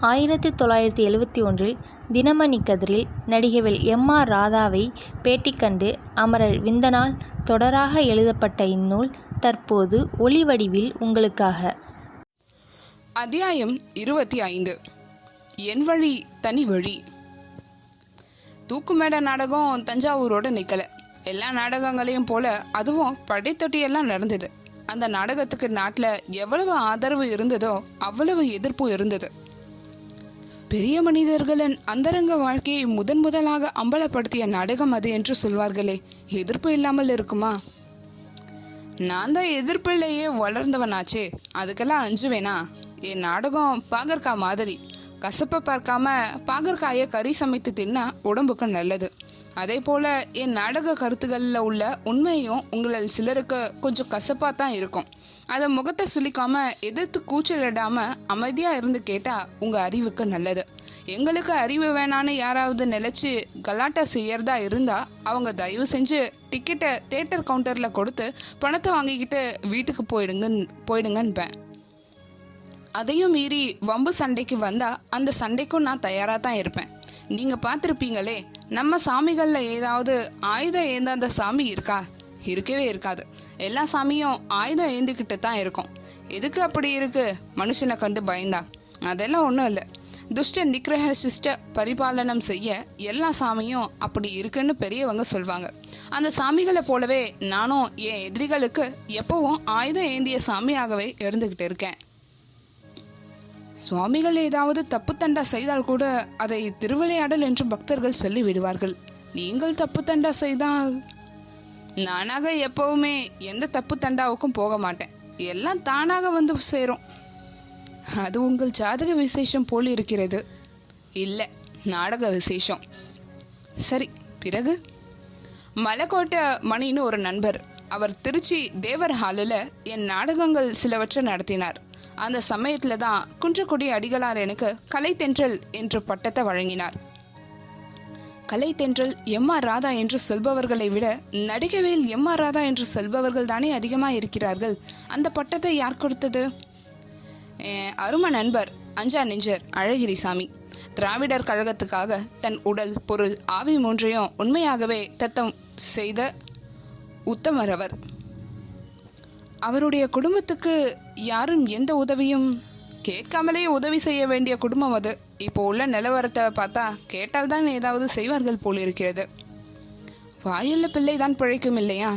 ஆயிரத்தி தொள்ளாயிரத்தி எழுவத்தி ஒன்றில் தினமணி கதிரில் நடிகவில் எம் ஆர் ராதாவை பேட்டி கண்டு அமரர் விந்தனால் தொடராக எழுதப்பட்ட இந்நூல் தற்போது ஒளி வடிவில் உங்களுக்காக. அத்தியாயம் இருபத்தி ஐந்து. என் வழி தனி வழி. தூக்குமேட நாடகம் தஞ்சாவூரோட நிற்கலை எல்லா நாடகங்களையும் போல அதுவும் படைத்தொட்டியெல்லாம் நடந்தது. அந்த நாடகத்துக்கு நாட்டில் எவ்வளவு ஆதரவு இருந்ததோ அவ்வளவு எதிர்ப்பு இருந்தது. பெரிய மனிதர்களின் அந்தரங்க வாழ்க்கையை முதன் முதலாக அம்பலப்படுத்திய நாடகம் அது என்று சொல்வார்களே எதிர்ப்பு இல்லாமல் இருக்குமா? நான் தான் எதிர்ப்பிலேயே வளர்ந்தவனாச்சே அதுக்கெல்லாம் அஞ்சுவேனா? என் நாடகம் பாகற்காய் மாதிரி கசப்பை பார்க்காம பாகற்காயை கறி சமைத்து தின்னா உடம்புக்கு நல்லது. அதே போல என் நாடக கருத்துக்களில் உள்ள உண்மையும் உங்களில் சிலருக்கு கொஞ்சம் கசப்பாக தான் இருக்கும். அதை முகத்தை சுளிக்காம எதிர்த்து கூச்சலிடாம அமைதியா இருந்து கேட்டா உங்க அறிவுக்கு நல்லது. எங்களுக்கு அறிவு வேணான்னு யாராவது நினைச்சு கலாட்டா செய்யறதா இருந்தா அவங்க தயவு செஞ்சு டிக்கெட்டை தேட்டர் கவுண்டர்ல கொடுத்து பணத்தை வாங்கிக்கிட்டு வீட்டுக்கு போயிடுங்க போயிடுங்கன்பேன் அதையும் மீறி வம்பு சண்டைக்கு வந்தா அந்த சண்டைக்கும் நான் தயாரா தான் இருப்பேன். நீங்க பார்த்துருப்பீங்களே நம்ம சாமிகள்ல ஏதாவது ஆயுதம் ஏந்தாத சாமி இருக்கா? இருக்கவே இருக்காது. எல்லா சாமியும் ஆயுதம் ஏந்திக்கிட்டு தான் இருக்கும். எதுக்கு அப்படி இருக்கு? மனுஷனை கண்டு பயந்தா. அதெல்லாம் ஒன்றும் இல்லை. துஷ்ட நிக்கிரக சிஷ்ட பரிபாலனம் செய்ய எல்லா சாமியும் அப்படி இருக்குன்னு பெரியவங்க சொல்வாங்க. அந்த சாமிகளை போலவே நானும் என் எதிரிகளுக்கு எப்பவும் ஆயுதம் ஏந்திய சாமியாகவே இருந்துகிட்டு இருக்கேன். சுவாமிகள் ஏதாவது தப்பு தண்டா செய்தால் கூட அதை திருவிளையாடல் என்று பக்தர்கள் சொல்லி விடுவார்கள் நீங்கள் தப்பு தண்டா செய்தால் நானாக எப்பவுமே எந்த தப்பு தண்டாவுக்கும் போக மாட்டேன். எல்லாம் தானாக வந்து சேரும். அது உங்கள் ஜாதக விசேஷம் போல் இருக்கிறது. இல்லை நாடக விசேஷம். சரி பிறகு? மலைக்கோட்டை மணின்னு ஒரு நண்பர். அவர் திருச்சி தேவர் ஹாலில் என் நாடகங்கள் சிலவற்றை நடத்தினார். அந்த சமயத்தில் தான் குன்றக்குடி அடிகளார் எனக்கு கலைத்தென்றல் என்ற பட்டத்தை வழங்கினார். கலைத்தென்றல் எம் ஆர் ராதா என்று சொல்பவர்களை விட நடிகவேல் எம் ஆர் ராதா என்று சொல்பவர்கள் தானே அதிகமாக இருக்கிறார்கள். அந்த பட்டத்தை யார் கொடுத்தது? அரும நண்பர் அஞ்சா நெஞ்சர் அழகிரிசாமி திராவிடர் கழகத்துக்காக தன் உடல் பொருள் ஆவி மூன்றையும் உண்மையாகவே தத்தம் செய்த உத்தமர் அவர். அவருடைய குடும்பத்துக்கு யாரும் எந்த உதவியும் கேட்காமலே உதவி செய்ய வேண்டிய குடும்பம் அது. இப்போ உள்ள நிலவரத்தை பார்த்தா கேட்டால்தான் ஏதாவது செய்வார்கள் போல் இருக்கிறது. வாயுள்ள பிள்ளை தான் பிழைக்கும் இல்லையா?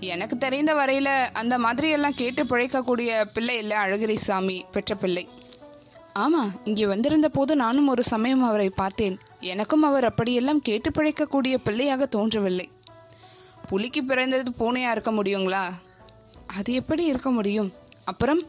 எனக்கு தெரிந்த வரையில அந்த மாதிரி எல்லாம் கேட்டு பிழைக்கக்கூடிய பிள்ளை இல்லை அழகிரிசாமி பெற்ற பிள்ளை. ஆமா இங்கே வந்திருந்த போது நானும் ஒரு சமயம் அவரை பார்த்தேன். எனக்கும் அவர் அப்படியெல்லாம் கேட்டு பிழைக்கக்கூடிய பிள்ளையாக தோன்றவில்லை. புலிக்கு பிறந்தது பூனையா இருக்க முடியுங்களா? அது எப்படி இருக்க முடியும்? அப்புறம்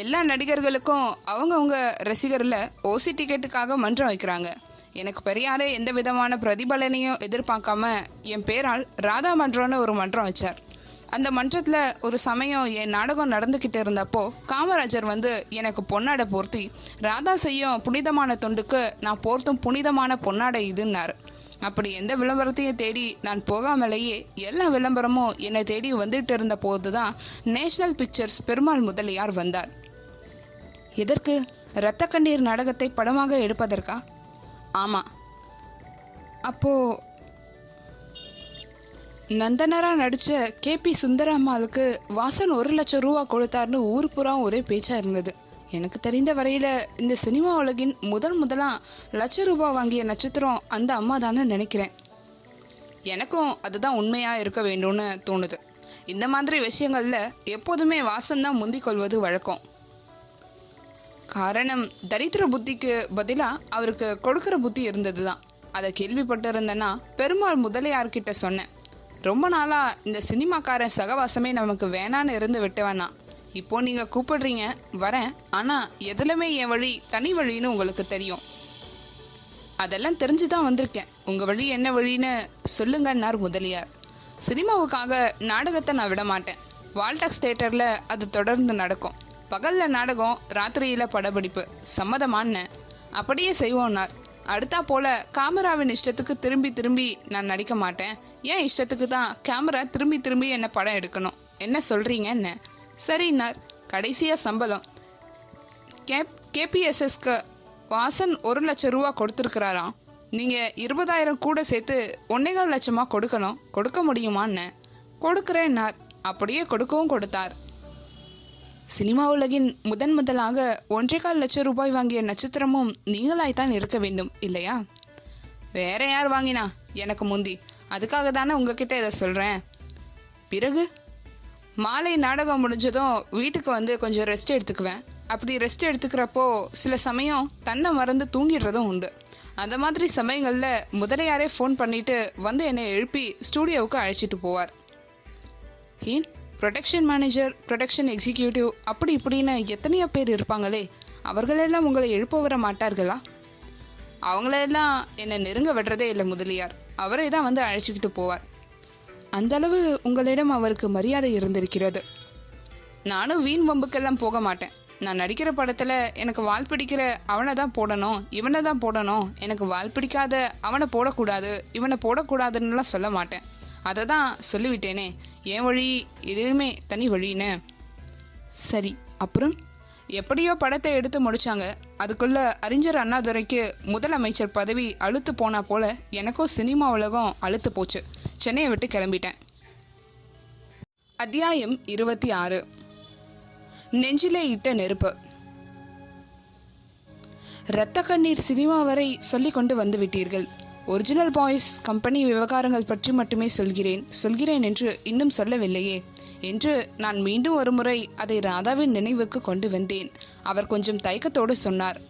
எல்லா நடிகர்களுக்கும் அவங்கவுங்க ரசிகரில் ஓசி டிக்கெட்டுக்காக மன்றம் வைக்கிறாங்க. எனக்கு பெரியாரே எந்த விதமான பிரதிபலனையும் எதிர்பார்க்காம என் பேரால் ராதா மன்றம்னு ஒரு மன்றம் வச்சார். அந்த மன்றத்தில் ஒரு சமயம் என் நாடகம் நடந்துக்கிட்டு இருந்தப்போ காமராஜர் வந்து எனக்கு பொன்னாடை போர்த்தி ராதா செய்யும் புனிதமான தொண்டுக்கு நான் போர்த்தும் புனிதமான பொன்னாடை இதுன்னார். அப்படி எந்த விளம்பரத்தையும் தேடி நான் போகாமலேயே எல்லா விளம்பரமும் என்னை தேடி வந்துட்டு இருந்த போதுதான் நேஷனல் பிக்சர்ஸ் பெருமாள் முதலியார் வந்தார். எதற்கு இரத்த கண்ணீர் நாடகத்தை படமாக எடுப்பதற்கா? ஆமா. அப்போ நந்தனரா நடிச்ச கே பி சுந்தரம்மாளுக்கு வாசன் ஒரு லட்சம் ரூபா கொடுத்தாருன்னு ஊர் புறா ஒரே பேச்சா இருந்தது. எனக்கு தெரிந்த வரையில இந்த சினிமா உலகின் முதல் முதலா லட்ச ரூபா வாங்கிய நட்சத்திரம் அந்த அம்மா தானே நினைக்கிறேன். எனக்கும் அதுதான் உண்மையா இருக்க வேண்டும்னு தோணுது. இந்த மாதிரி விஷயங்கள்ல எப்போதுமே வாசன் தான் முந்திக் கொள்வது வழக்கம். காரணம் தரித்திர புத்திக்கு பதிலா அவருக்கு கொடுக்கிற புத்தி இருந்தது தான் அதை கேள்விப்பட்டிருந்தேன்னா பெருமாள் முதலியார்கிட்ட சொன்னேன். ரொம்ப நாளா இந்த சினிமாக்காரன் சகவாசமே நமக்கு வேணான்னு இருந்து விட்டவனா. இப்போ நீங்க கூப்பிடுறீங்க வரேன். ஆனா எதுலமே என் வழி தனி வழின்னு உங்களுக்கு தெரியும். அதெல்லாம் தெரிஞ்சுதான் வந்திருக்கேன். உங்க வழி என்ன வழின்னு சொல்லுங்கன்னார் முதலியார். சினிமாவுக்காக நாடகத்தை நான் விட மாட்டேன் வால்டாக்ஸ் தேட்டர்ல அது தொடர்ந்து நடக்கும். பகல்ல நாடகம் ராத்திரியில படப்பிடிப்பு. சம்மதமான அப்படியே செய்வோம்னார் அடுத்தா போல காமராவின் இஷ்டத்துக்கு திரும்பி திரும்பி நான் நடிக்க மாட்டேன். ஏன் இஷ்டத்துக்கு தான் கேமரா திரும்பி திரும்பி என்ன படம் எடுக்கணும். என்ன சொல்றீங்க என்ன சரின்னார் கடைசியா சம்பளம். கேப் கேபிஎஸ்எஸ்க்கு வாசன் ஒரு லட்சம் ரூபா கொடுத்துருக்கிறாராம். நீங்கள் இருபதாயிரம் கூட சேர்த்து ஒன்னேகால் லட்சமா கொடுக்கணும். கொடுக்க முடியுமான்னு. கொடுக்குறேன்னார் அப்படியே கொடுக்கவும் கொடுத்தார். சினிமா உலகின் முதன் முதலாக ஒன்றேகால் லட்சம் ரூபாய் வாங்கிய நட்சத்திரமும் நீங்களாய்த்தான் இருக்க வேண்டும் இல்லையா? வேற யார் வாங்கினா? எனக்கு முந்தி. அதுக்காக தானே உங்ககிட்ட இதை சொல்கிறேன் பிறகு? மாலை நாடகம் முடிஞ்சதும் வீட்டுக்கு வந்து கொஞ்சம் ரெஸ்ட் எடுத்துக்குவேன். அப்படி ரெஸ்ட் எடுத்துக்கிறப்போ சில சமயம் தன்னை மறந்து தூங்கிடுறதும் உண்டு. அந்த மாதிரி சமயங்களில் முதலையாரே ஃபோன் பண்ணிட்டு வந்து என்னை எழுப்பி ஸ்டூடியோவுக்கு அழைச்சிட்டு போவார். ஏன்? ப்ரொடெக்ஷன் மேனேஜர் ப்ரொடக்ஷன் எக்ஸிக்யூட்டிவ் அப்படி இப்படின்னு எத்தனையோ பேர் இருப்பாங்களே அவர்களெல்லாம் உங்களை எழுப்ப வர மாட்டார்களா? அவங்களெல்லாம் என்னை நெருங்க விடுறதே இல்லை முதலியார். அவரே தான் வந்து அழைச்சிக்கிட்டு போவார். அந்தளவு உங்களிடம் அவருக்கு மரியாதை இருந்திருக்கிறது. நானும் வீண் வம்புக்கெல்லாம் போக மாட்டேன். நான் நடிக்கிற படத்தில் எனக்கு வால் பிடிக்கிற அவனை தான் போடணும் இவனை தான் போடணும். எனக்கு வால் பிடிக்காத அவனை போடக்கூடாது இவனை போடக்கூடாதுன்னுலாம் சொல்ல மாட்டேன். அதை தான் சொல்லிவிட்டேனே. என் வழி எதுவுமே தனி வழின்னு சரி அப்புறம்? எப்படியோ படத்தை எடுத்து முடிச்சாங்க. அதுக்குள்ள அறிஞர் அண்ணாதுரைக்கு முதலமைச்சர் பதவி அழுத்து போனா போல எனக்கும் சினிமா உலகம் அழுத்து போச்சு. சென்னையை விட்டு கிளம்பிட்டேன். அத்தியாயம் இருபத்தி ஆறு. நெஞ்சிலே இட்ட நெருப்பு. இரத்த கண்ணீர் சினிமா வரை சொல்லிக் கொண்டு வந்து விட்டீர்கள். ஒரிஜினல் பாய்ஸ் கம்பெனி விவகாரங்கள் பற்றி மட்டுமே சொல்கிறேன் சொல்கிறேன் என்று இன்னும் சொல்லவில்லையே. என்று நான் மீண்டும் ஒரு முறை அதை ராதாவின் நினைவுக்கு கொண்டு வந்தேன். அவர் கொஞ்சம் தயக்கத்தோடு சொன்னார்.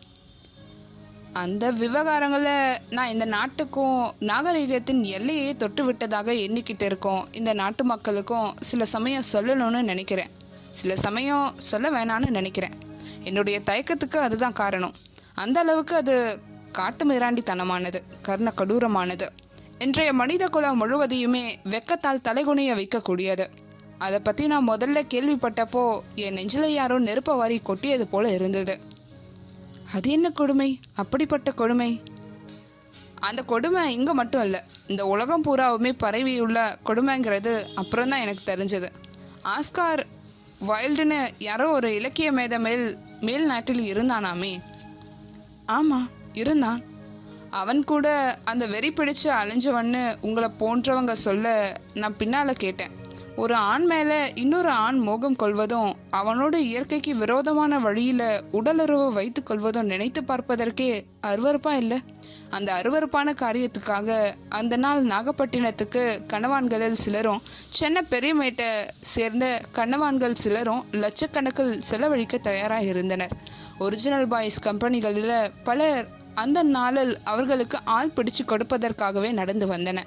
அந்த விவகாரங்களை நான் இந்த நாட்டுக்கும் நாகரிகத்தின் எல்லையை தொட்டு விட்டதாக எண்ணிக்கிட்டு இருக்கோம். இந்த நாட்டு மக்களுக்கும் சில சமயம் சொல்லணும்னு நினைக்கிறேன். சில சமயம் சொல்ல வேணான்னு நினைக்கிறேன். என்னுடைய தயக்கத்துக்கு அதுதான் காரணம். அந்த அளவுக்கு அது காட்டு மிராண்டித்தனமானது கர்ண கடூரமானது இன்றைய மனித குலம் முழுவதையுமே வெக்கத்தால் தலைகுனிய வைக்கக்கூடியது. அதை பற்றி நான் முதல்ல கேள்விப்பட்டப்போ என் நெஞ்சில யாரோ நெருப்ப வாரி கொட்டியது போல இருந்தது. அது என்ன கொடுமை? அப்படிப்பட்ட கொடுமை? அந்த கொடுமை இங்க மட்டும் இல்ல இந்த உலகம் பூராவுமே பரவியுள்ள கொடுமைங்கிறது அப்புறம் தான் எனக்கு தெரிஞ்சது. ஆஸ்கார் வைல்டுன்னு யாரோ ஒரு இலக்கிய மேத மேல் மேல் நாட்டில் இருந்தானாமே. ஆமா இருந்தான். அவன் கூட அந்த வெறி பிடிச்சு அலைஞ்சவன்னு உங்களை போன்றவங்க சொல்ல நான் பின்னால் கேட்டேன். ஒரு ஆண் மேலே இன்னொரு ஆண் மோகம் கொள்வதும் அவனோட இயற்கைக்கு விரோதமான வழியில் உடலுறவு வைத்து கொள்வதும் நினைத்து பார்ப்பதற்கே அருவருப்பா இல்லை? அந்த அருவருப்பான காரியத்துக்காக அந்த நாள் நாகப்பட்டினத்துக்கு கணவான்களில் சிலரும் சென்னை பெரியமேட்டை சேர்ந்த கணவான்கள் சிலரும் லட்சக்கணக்கில் செலவழிக்க தயாராக இருந்தனர். ஒரிஜினல் பாய்ஸ் கம்பெனிகளில் பலர் அந்த நாளில் அவர்களுக்கு ஆள் பிடிச்சு கொடுப்பதற்காகவே நடந்து வந்தன.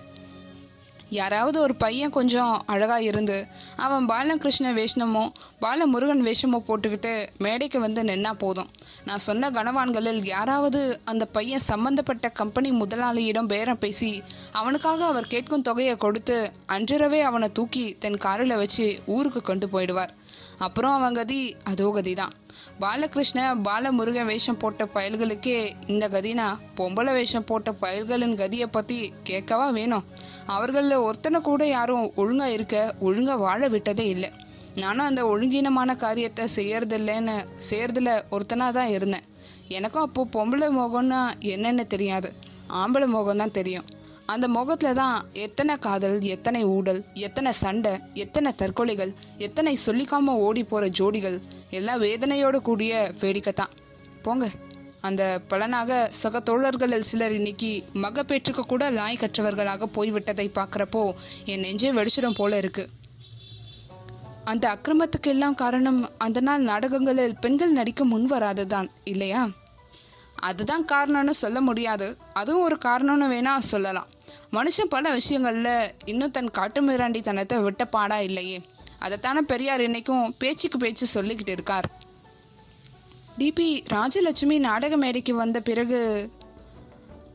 யாராவது ஒரு பையன் கொஞ்சம் அழகா இருந்து அவன் பாலகிருஷ்ண வேஷமோ பாலமுருகன் வேஷமோ போட்டுக்கிட்டு மேடைக்கு வந்து நின்னா போதும். நான் சொன்ன கனவான்களில் யாராவது அந்த பையன் சம்பந்தப்பட்ட கம்பெனி முதலாளியிடம் பேரம் பேசி அவனுக்காக அவர் கேட்கும் தொகையை கொடுத்து அன்றிரவே அவனை தூக்கி தன் காரில் வச்சு ஊருக்கு கொண்டு போயிடுவார். அப்புறம் அவன் கதி அதோ கதி தான் பாலகிருஷ்ண பாலமுருகன் வேஷம் போட்ட பயல்களுக்கே இந்த கதினா? பொம்பளை வேஷம் போட்ட பயல்களின் கதியை பற்றி கேட்கவா வேணும்? அவர்களில் ஒருத்தனை கூட யாரும் ஒழுங்காக இருக்க ஒழுங்காக வாழ விட்டதே இல்லை. நானும் அந்த ஒழுங்கீனமான காரியத்தை செய்யறதில்லைன்னு செய்யறதுல ஒருத்தனாக தான் இருந்தேன். எனக்கும் அப்போ பொம்பளை முகம்னா என்னென்னு தெரியாது. ஆம்பளை முகம் தான் தெரியும். அந்த முகத்துல தான் எத்தனை காதல் எத்தனை ஊடல் எத்தனை சண்டை எத்தனை தற்கொலைகள் எத்தனை சொல்லிக்காம ஓடி போற ஜோடிகள் எல்லாம் வேதனையோடு கூடிய வேடிக்கை தான். போங்க. அந்த பலனாக சக தோழர்களில் சிலர் இன்னைக்கு மகப்பேற்றுக்கு கூட லாய் கற்றவர்களாக போய்விட்டதை பார்க்குறப்போ என் நெஞ்சே வெடிச்சிடும் போல இருக்கு. அந்த அக்கிரமத்துக்கு எல்லாம் காரணம் அந்த நாள் நாடகங்களில் பெண்கள் நடிக்க முன் வராததான் இல்லையா? அதுதான் காரணம்னு சொல்ல முடியாது. அதுவும் ஒரு காரணம்னு வேணா சொல்லலாம். மனுஷன் பல விஷயங்களில் இன்னும் தன் காட்டு மிராண்டித்தனத்தை விட்ட பாடா இல்லையே. அதைத்தானே பெரியார் இன்னைக்கும் பேச்சுக்கு பேச்சு சொல்லிக்கிட்டு இருக்கார். டிபி ராஜலட்சுமி நாடக மேடைக்கு வந்த பிறகு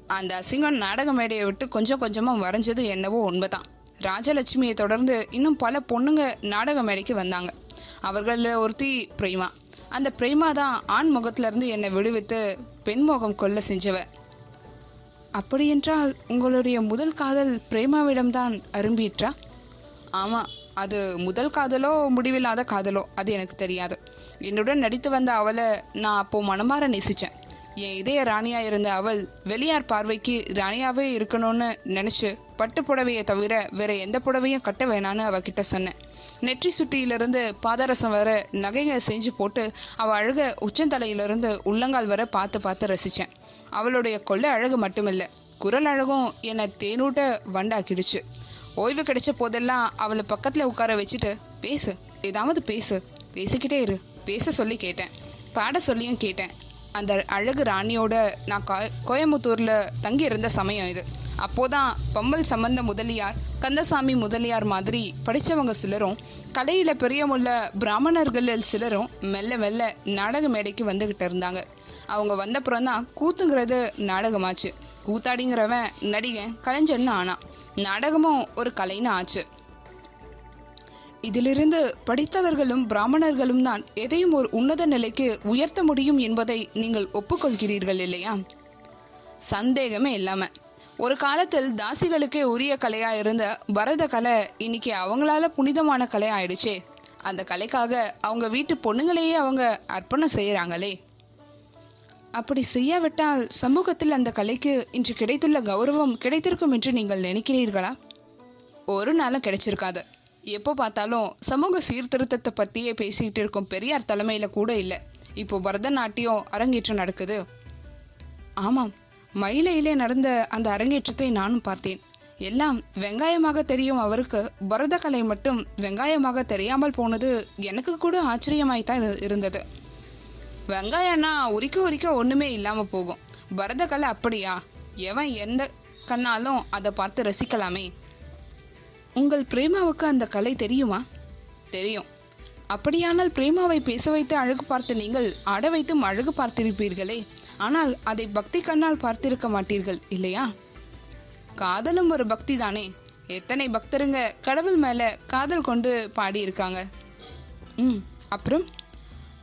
அந்த அசிங்கம் நாடக மேடையை விட்டு கொஞ்சம் கொஞ்சமாக வரைஞ்சது என்னவோ உண்மைதான். ராஜலட்சுமியை தொடர்ந்து இன்னும் பல பொண்ணுங்க நாடக மேடைக்கு வந்தாங்க. அவர்களில் ஒருத்தி பிரேமா. அந்த பிரேமா தான் ஆண் முகத்துலேருந்து என்னை விடுவித்து பெண் முகம் கொல்ல செஞ்சவ. அப்படியென்றால் உங்களுடைய முதல் காதல் பிரேமாவிடம்தான் அரும்பிற்றா? ஆமாம் அது முதல் காதலோ முடிவில்லாத காதலோ அது எனக்கு தெரியாது. என்னுடன் நடித்து வந்த அவளை நான் அப்போ மனமாற நேசித்தேன் என் இதய ராணியா இருந்த அவள் வெளியார் பார்வைக்கு ராணியாவே இருக்கணும்னு நினைச்சு பட்டு புடவையை தவிர வேற எந்த புடவையும் கட்ட வேணான்னு அவகிட்ட சொன்னேன். நெற்றி சுட்டியிலிருந்து பாதரசம் வர நகைங்க செஞ்சு போட்டு அவள் அழுக உச்சந்தலையிலிருந்து உள்ளங்கால் வர பார்த்து பார்த்து ரசித்தேன் அவளுடைய கொள்ளை அழகு மட்டுமில்ல. குரல் அழகும் என்னை தேனூட்ட வண்டாக்கிடுச்சு. ஓய்வு கிடைச்ச போதெல்லாம் அவளை பக்கத்தில் உட்கார வச்சுட்டு பேசு ஏதாவது பேசு. பேசிக்கிட்டே இரு. பேச சொல்லி கேட்டேன். பாட சொல்லியும் கேட்டேன். அந்த அழகு ராணியோட நான் கோயம்புத்தூரில் கோயம்புத்தூர்ல தங்கி இருந்த சமயம் இது. அப்போதான் பம்பல் சம்பந்த முதலியார் கந்தசாமி முதலியார் மாதிரி படித்தவங்க சிலரும் கலையில் பிரியமுள்ள பிராமணர்களில் சிலரும் மெல்ல மெல்ல நாடக மேடைக்கு வந்துகிட்டு இருந்தாங்க. அவங்க வந்தப்புறம் தான் கூத்துங்கிறது நாடகமாச்சு. கூத்தாடிங்கிறவன் நடிகன் கலைஞன்னு ஆனான் நாடகமும் ஒரு கலைன்னு ஆச்சு. இதிலிருந்து படித்தவர்களும் பிராமணர்களும் தான் எதையும் ஒரு உன்னத நிலைக்கு உயர்த்த முடியும் என்பதை நீங்கள் ஒப்புக்கொள்கிறீர்கள் இல்லையா? சந்தேகமே இல்லாம. ஒரு காலத்தில் தாசிகளுக்கே உரிய கலையா இருந்த பரத கலை இன்னைக்கு அவங்களால புனிதமான கலை ஆயிடுச்சே அந்த கலைக்காக அவங்க வீட்டு பொண்ணுங்களையே அவங்க அர்ப்பணம் செய்யறாங்களே அப்படி செய்யாவிட்டால் சமூகத்தில் அந்த கலைக்கு இன்று கிடைத்துள்ள கௌரவம் கிடைத்திருக்கும் என்று நீங்கள் நினைக்கிறீர்களா? ஒரு நாளும் கிடைச்சிருக்காது. எப்போ பார்த்தாலும் சமூக சீர்திருத்தத்தை பற்றியே பேசிக்கிட்டு இருக்கும் பெரியார் தலைமையில் கூட இல்லை. இப்போ பரதநாட்டியம் அரங்கேற்றம் நடக்குது. ஆமாம் மயிலையிலே நடந்த அந்த அரங்கேற்றத்தை நானும் பார்த்தேன். எல்லாம் வெங்காயமாக தெரியும் அவருக்கு. பரதக்கலை மட்டும் வெங்காயமாக தெரியாமல் போனது எனக்கு கூட ஆச்சரியமாய்த்தான் இரு- இருந்தது. வெங்காயம்னா உரிக்க உரிக்க ஒன்றுமே இல்லாமல் போகும். பரதக்கலை அப்படியா? எவன் எந்த கண்ணாலும் அதை பார்த்து ரசிக்கலாமே. உங்கள் பிரேமாவுக்கு அந்த கலை தெரியுமா? தெரியும். அப்படியானால் பிரேமாவை பேச வைத்து அழகு பார்த்த நீங்கள் ஆட வைத்தும் அழகு பார்த்திருப்பீர்களே. ஆனால் அதை பக்தி கண்ணால் பார்த்திருக்க மாட்டீர்கள் இல்லையா? காதலும் ஒரு பக்தி தானே. எத்தனை பக்தருங்க கடவுள் மேல காதல் கொண்டு பாடியிருக்காங்க. ம் அப்புறம்?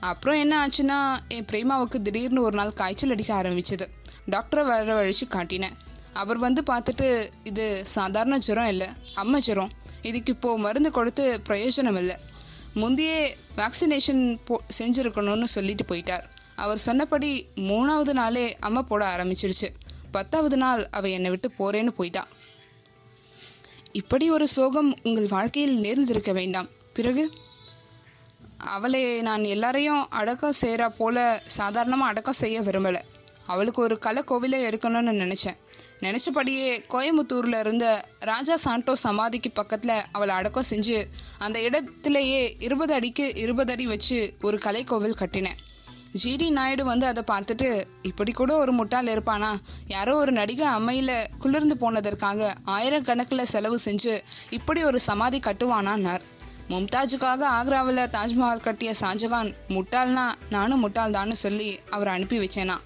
அப்புறம் என்ன ஆச்சுன்னா என் பிரேமாவுக்கு திடீர்னு ஒரு நாள் காய்ச்சல் அடிக்க ஆரம்பிச்சது. டாக்டரை வரவழைச்சு காட்டினேன். அவர் வந்து பார்த்துட்டு இது சாதாரண ஜுரம் இல்லை அம்மை ஜுரம். இதுக்கு இப்போ மருந்து கொடுத்து பிரயோஜனம் இல்லை. முந்தையே வேக்சினேஷன் போ செஞ்சுருக்கணும்னு சொல்லிட்டு போயிட்டார். அவர் சொன்னபடி மூணாவது நாளே அம்மா போட ஆரம்பிச்சிருச்சு. பத்தாவது நாள் அவள் என்னை விட்டு போறேன்னு போயிட்டா. இப்படி ஒரு சோகம் உங்கள் வாழ்க்கையில் நேர்ந்திருக்க வேண்டாம். பிறகு? அவளை நான் எல்லாரையும் அடக்கம் செய்கிறா போல சாதாரணமாக அடக்கம் செய்ய விரும்பலை. அவளுக்கு ஒரு கலை கோவிலே இருக்கணும்னு நினச்சேன். நினச்சபடியே கோயம்புத்தூரில் இருந்த ராஜா சாண்டோ சமாதிக்கு பக்கத்தில் அவளை அடக்கம் செஞ்சு அந்த இடத்துலையே இருபது அடிக்கு இருபது அடி வச்சு ஒரு கலை கோவில் கட்டினேன் ஜிடி நாயுடு வந்து அதை பார்த்துட்டு இப்படி கூட ஒரு முட்டாள் இருப்பானா? யாரோ ஒரு நடிகை அம்மையில் குளிர்ந்து போனதற்காக ஆயிரக்கணக்கில் செலவு செஞ்சு இப்படி ஒரு சமாதி கட்டுவானான்னார். மும்தாஜுக்காக ஆக்ராவில் தாஜ்மஹால் கட்டிய ஷாஜகான் முட்டாள்னா நானும் முட்டாள் சொல்லி அவர் அனுப்பி வச்சேனா?